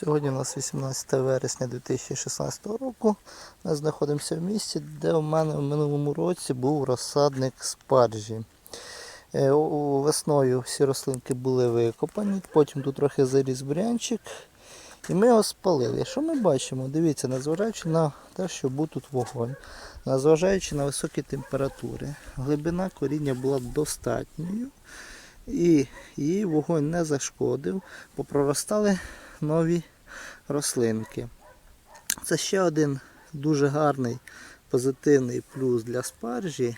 Сьогодні у нас 18 вересня 2016 року. Ми знаходимося в місці, де у мене в минулому році був розсадник спаржі. Е, Весною всі рослинки були викопані, потім тут трохи заріс бурянчик. І ми його спалили. Що ми бачимо? Дивіться, незважаючи на те, що був тут вогонь, незважаючи на високі температури, глибина коріння була достатньою. І її вогонь не зашкодив, попроростали нові рослинки. Це ще один дуже гарний позитивний плюс для спаржі.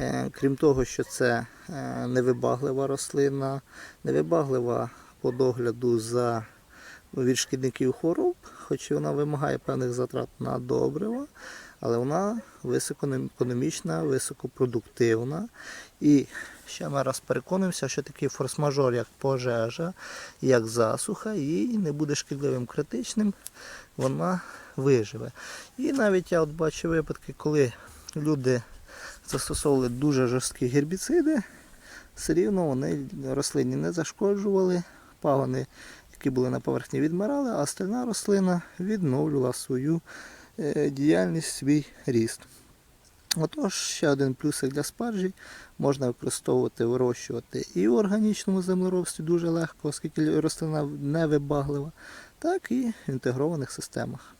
Е, Крім того, що це е, невибаглива рослина, невибаглива по догляду за від шкідників хвороб, хоч вона вимагає певних затрат на добрива, але вона високоекономічна, високопродуктивна. І ще ми раз переконуємося, що такий форс-мажор, як пожежа, як засуха, їй не буде шкідливим критичним, вона виживе. І навіть я от бачу випадки, коли люди застосовували дуже жорсткі гербіциди, все рівно вони рослині не зашкоджували, пагони, які були на поверхні, відмирали, а остальна рослина відновлювала свою е, діяльність, свій ріст. Отож, ще один плюсик для спаржі можна використовувати, вирощувати і в органічному землеробстві дуже легко, оскільки рослина не вибаглива, так і в інтегрованих системах.